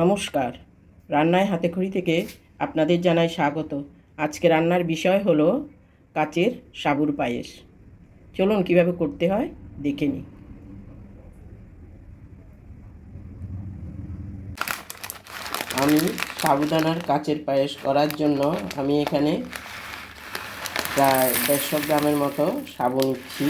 নমস্কার। রান্নায় হাতেখড়ি থেকে আপনাদের জানাই স্বাগত। আজকে রান্নার বিষয় হলো কাচের সাবুর পায়েস। চলুন কীভাবে করতে হয়, দেখে নিই। আমি সাবুদানার কাচের পায়েস করার জন্য আমি এখানে প্রায় দেড়শো গ্রামের মতো সাবু নিচ্ছি।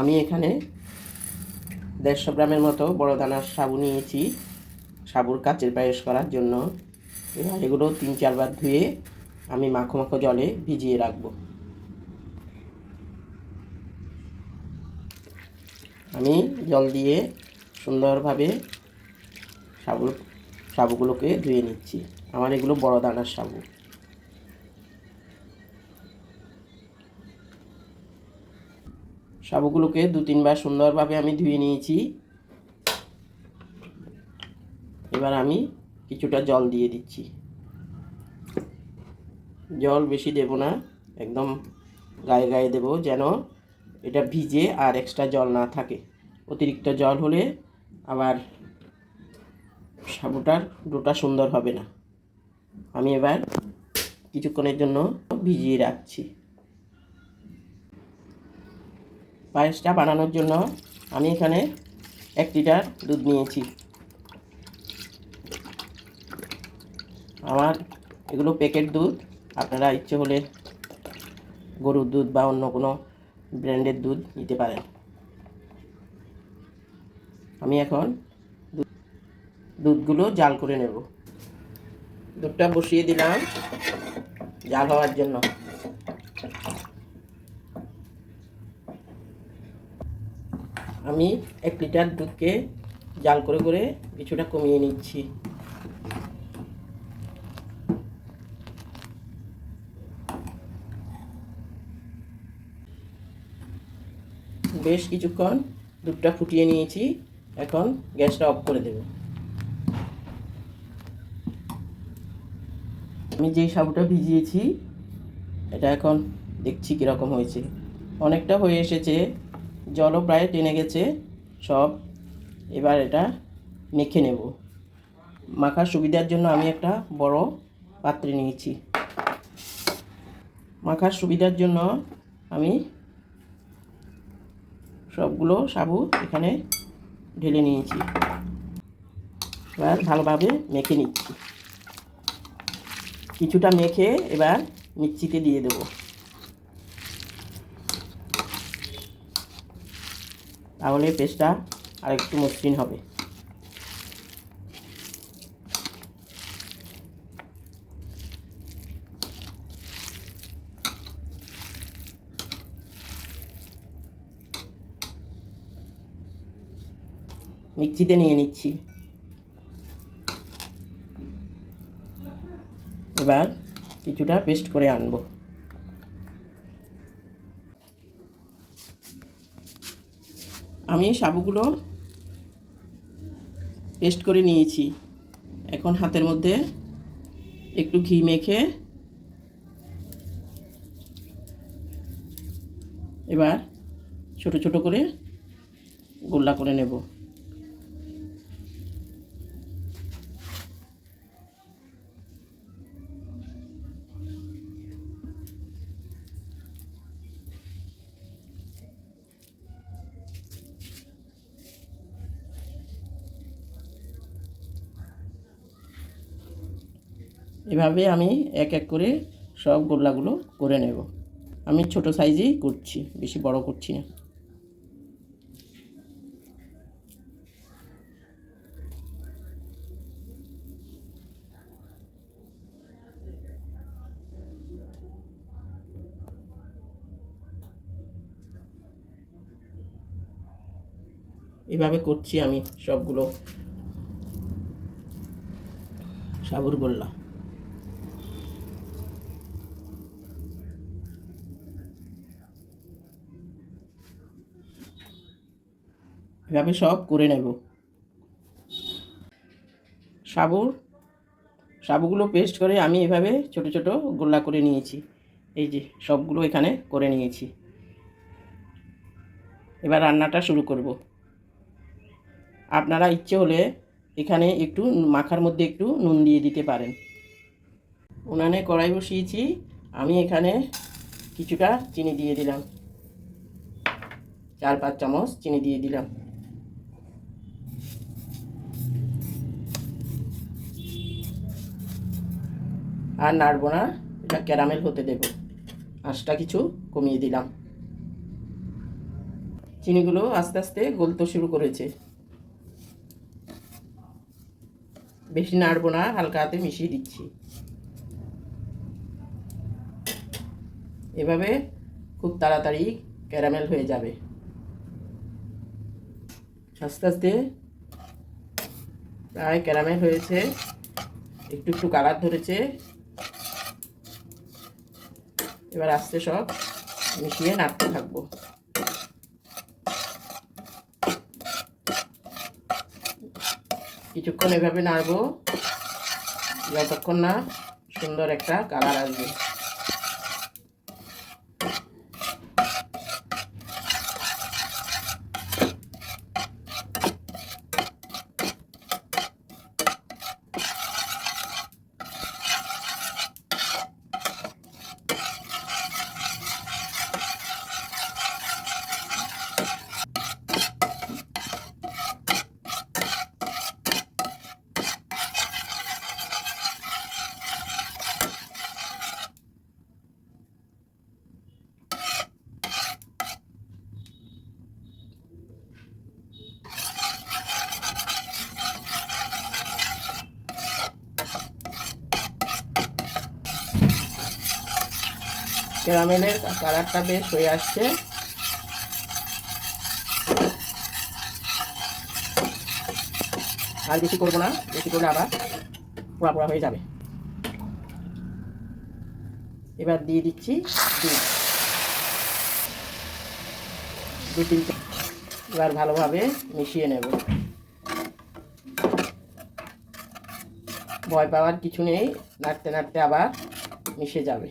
আমি এখানে দেড়শো গ্রামের মতো বড় দানার সাবু নিয়েছি। সাবুর কাচের পায়েস করার জন্য। এবার এগুলো তিন চারবার ধুয়ে আমি মাখো মাখো জলে ভিজিয়ে রাখব। আমি জল দিয়ে সুন্দরভাবে সাবু সাবুগুলোকে ধুয়ে নিচ্ছি। আমার এগুলো বড় দানার সাবু। সাবুগুলোকে দু তিনবার সুন্দরভাবে আমি ধুয়ে নিয়েছি। এবার আমি কিছুটা জল দিয়ে দিচ্ছি। জল বেশি দেব না, একদম গায়ে গায়ে দেব যেন এটা ভিজে আর এক্সট্রা জল না থাকে। অতিরিক্ত জল হলে আবার সাবুটার ডোটা সুন্দর হবে না। আমি এবার কিছুক্ষণের জন্য ভিজিয়ে রাখছি। পায়েসটা বানানোর জন্য আমি এখানে এক লিটার দুধ নিয়েছি। আমার এগুলো প্যাকেট দুধ, আপনারা ইচ্ছে হলে গরুর দুধ বা অন্য কোনো ব্র্যান্ডের দুধ নিতে পারেন। আমি এখন দুধগুলো জাল করে নেব। দুধটা বসিয়ে দিলাম জাল হওয়ার জন্য। আমি এক লিটার দুধকে জাল করে করে কিছুটা কমিয়ে নিচ্ছি। বেশ কিছুক্ষণ দুধটা ফুটিয়ে নিয়েছি, এখন গ্যাসটা অফ করে দেব। আমি যেই সাবুটা ভিজিয়েছি, এটা এখন দেখছি কীরকম হয়েছে। অনেকটা হয়ে এসেছে জলও প্রায় টেনে গেছে, সব। এবার এটা মেখে নেব। মাখার সুবিধার জন্য আমি একটা বড় পাত্রে নিয়েছি। মাখার সুবিধার জন্য আমি সবগুলো সাবু এখানে ঢেলে নিয়েছি। এবার ভালোভাবে মেখে নিচ্ছি। কিছুটা মেখে এবার মিক্সিতে দিয়ে দেবো। তাহলে পেস্টটা আর একটু মসৃণ হবে। মিক্সিতে নিয়ে নিচ্ছি। এবার কিছুটা পেস্ট করে আনব। আমি সাবুগুলো পেস্ট করে নিয়েছি। এখন হাতের মধ্যে একটু ঘি মেখে এবার ছোট ছোট করে গোল্লা করে নেব। এভাবে আমি এক এক করে সব গোল্লাগুলো করে নেব? আমি ছোট সাইজেই করছি, বেশি বড় করছি না। এভাবে করছি আমি সবগুলো সাবুর গোল্লা। এভাবে সব করে নেব। সাবুর, সাবুগুলো পেস্ট করে আমি এভাবে ছোট ছোট গোল্লা করে নিয়েছি। এই যে, সবগুলো এখানে করে নিয়েছি। এবার রান্নাটা শুরু করব। আপনারা ইচ্ছে হলে এখানে একটু মাখার মধ্যে একটু নুন দিয়ে দিতে পারেন। উনানে কড়াই বসিয়েছি, আমি এখানে কিছুটা চিনি দিয়ে দিলাম। চার পাঁচ চামচ চিনি দিয়ে দিলাম। আর নাড়বো না, এটা ক্যারামেল হতে দেব। আঁশটা কিছু কমিয়ে দিলাম। চিনিগুলো আস্তে আস্তে গলতে শুরু করেছে। বেশি নাড়বো না, হালকা হাতে মিশিয়ে দিচ্ছি। এভাবে খুব তাড়াতাড়ি ক্যারামেল হয়ে যাবে। আস্তে আস্তে প্রায় ক্যারামেল হয়েছে, একটু একটু কালার ধরেছে। এবার আস্তে সব মিশিয়ে নাড়তে থাকব। কিছুক্ষণ এভাবে নাড়বো, যতক্ষণ না সুন্দর একটা কালার আসবে। ক্যারামেলের কালারটা বেশ হয়ে আসছে। আর বেশি করব না, বেশি করলে আবার পোড়া পোড়া হয়ে যাবে। এবার দিয়ে দিচ্ছি দু তিন এবার ভালোভাবে মিশিয়ে নেব। ভয় পাওয়ার কিছু নেই, নাড়তে নাড়তে আবার মিশে যাবে।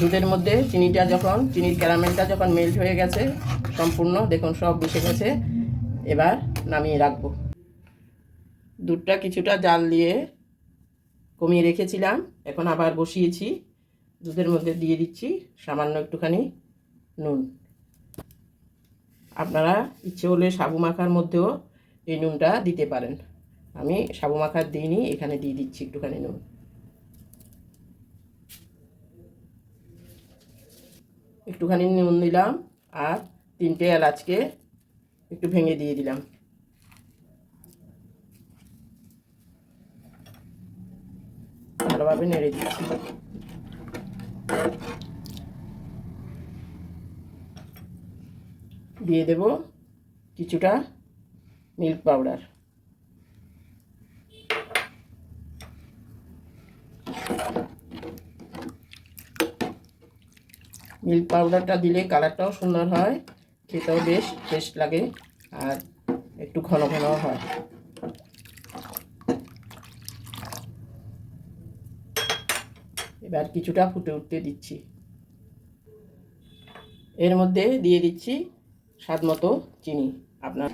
দুধের মধ্যে চিনিটা যখন, চিনির ক্যারামেলটা যখন মেল্ট হয়ে গেছে, সম্পূর্ণ দেখুন সব বসে গেছে, এবার নামিয়ে রাখব। দুধটা কিছুটা জাল দিয়ে কমিয়ে রেখেছিলাম, এখন আবার বসিয়েছি। দুধের মধ্যে দিয়ে দিচ্ছি সামান্য একটুখানি নুন। আপনারা ইচ্ছে হলে সাবু মাখার মধ্যেও এই নুনটা দিতে পারেন। আমি সাবু মাখার দিইনি, এখানে দিয়ে দিচ্ছি একটুখানি নুন। একটুখানি নুন দিলাম আর তিনটে এলাচকে একটু ভেঙে দিয়ে দিলাম। ভালোভাবে নেড়ে দিচ্ছি। দিয়ে দেব কিছুটা মিল্ক পাউডার মিল্ক পাউডারটা দিলে কালারটাও সুন্দর হয়, খেতেও বেশ টেস্ট লাগে আর একটু ঘন ঘনও হয়। এবার কিছুটা ফুটে উঠতে দিচ্ছি। এর মধ্যে দিয়ে দিচ্ছি স্বাদ মতো চিনি। আপনার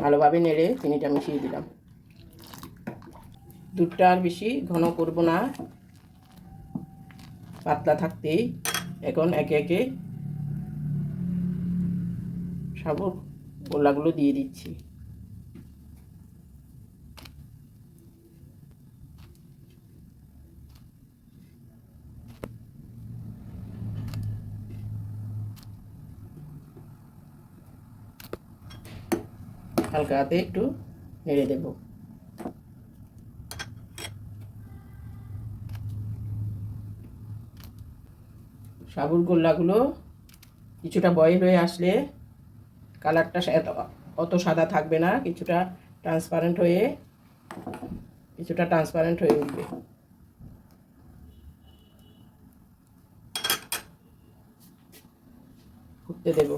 ভালোভাবে নেড়ে চিনিটা মিশিয়ে দিলাম। দুধটা আর বেশি ঘন করব না। পাতলা থাকতেই এখন একে একে সাবুর গোলাগুলো দিয়ে দিচ্ছি। হালকা হাতে একটু নেড়ে দেব। সাবুর গোল্লাগুলো কিছুটা বয়েল হয়ে আসলে কালারটা অত সাদা থাকবে না, কিছুটা ট্রান্সপারেন্ট হয়ে, কিছুটা ট্রান্সপারেন্ট হয়ে উঠবে। ফুটতে দেব।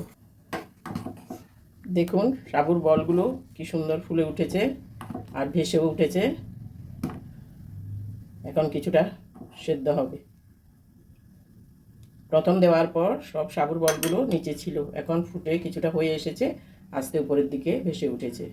দেখুন, সাবুর বলগুলো কি সুন্দর ফুলে উঠেছে আর ভেসেও উঠেছে। এখন কিছুটা সেদ্ধ হবে। প্রথম দেওয়ার পর সব সাবুর বলগুলো নিচে ছিল। এখন ফুটে কিছুটা হয়ে এসেছে, আস্তে উপরের দিকে ভেসে উঠেছে।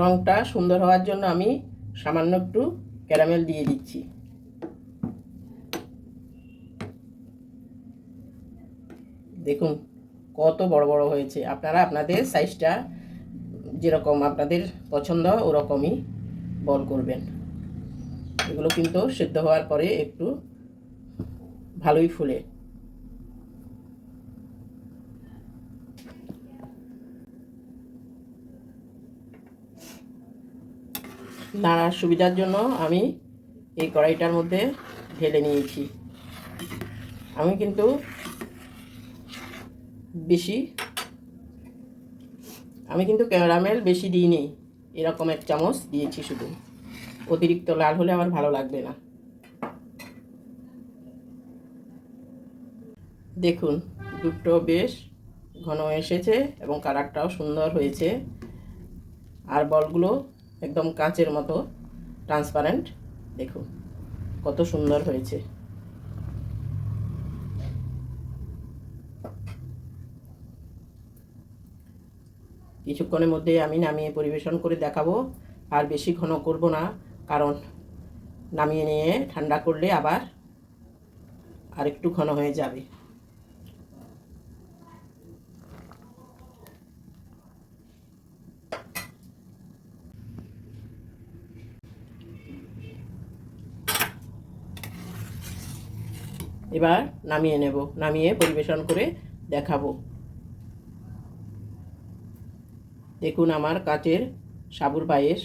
রংটা সুন্দর হওয়ার জন্য আমি সামান্য একটু ক্যারামেল দিয়ে দিচ্ছি। দেখুন, কত বড় বড় হয়েছে। আপনারা আপনাদের সাইজটা যেরকম আপনাদের পছন্দ, ওরকমই বল করবেন। এগুলো কিন্তু সেদ্ধ হওয়ার পরে একটু ভালোই ফুলে। নাড়ার সুবিধার জন্য আমি এই কড়াইটার মধ্যে ঢেলে নিয়েছি। আমি কিন্তু বেশি, আমি কিন্তু ক্যারামেল বেশি দিইনি, এরকম এক চামচ দিয়েছি শুধু। অতিরিক্ত লাল হলে আমার ভালো লাগবে না। দেখুন, দুটো বেশ ঘন এসেছে এবং কালারটাও সুন্দর হয়েছে। আর বলগুলো একদম কাঁচের মতো ট্রান্সপারেন্ট দেখুন, কত সুন্দর হয়েছে। কিছুক্ষণের মধ্যে আমি নামিয়ে পরিবেশন করে দেখাবো, আর বেশি ঘন করব না, কারণ নামিয়ে নিয়ে ঠান্ডা করলে আবার আরেকটু ঘন হয়ে যাবে। এবার নামিয়ে নেব, নামিয়ে পরিবেশন করে দেখাবো। দেখুন আমার কাচের সাবুর পায়েস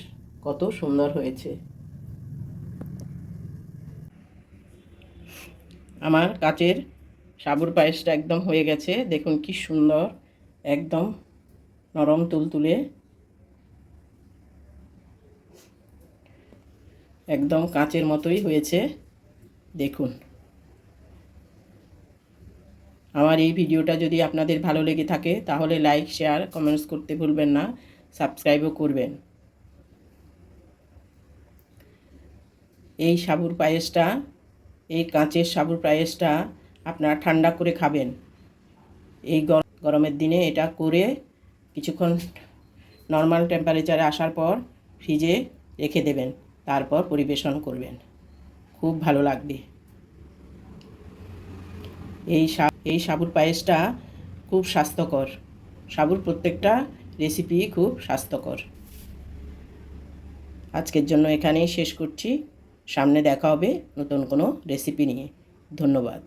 কত সুন্দর হয়েছে। আমার কাচের সাবুর পায়েসটা একদম হয়ে গেছে, দেখুন কি সুন্দর, একদম নরম তুলতুলে। একদম কাঁচের মতোই হয়েছে, দেখুন। আমার এই ভিডিওটা যদি আপনাদের ভালো লেগে থাকে, তাহলে লাইক শেয়ার কমেন্টস করতে ভুলবেন না। সাবস্ক্রাইবও করবেন। এই সাবুর পায়েসটা, এই কাঁচের সাবুর পায়েসটা আপনারা ঠান্ডা করে খাবেন। এই গরমের দিনে এটা করে কিছুক্ষণ নর্মাল টেম্পারেচারে আসার পর ফ্রিজে রেখে দেবেন। তারপর পরিবেশন করবেন। খুব ভালো লাগবে। এই এই সাবুর পায়েসটা খুব স্বাস্থ্যকর। সাবুর প্রত্যেকটা রেসিপি খুব স্বাস্থ্যকর। আজকের জন্য এখানেই শেষ করছি। সামনে দেখা হবে নতুন কোনো রেসিপি নিয়ে। ধন্যবাদ।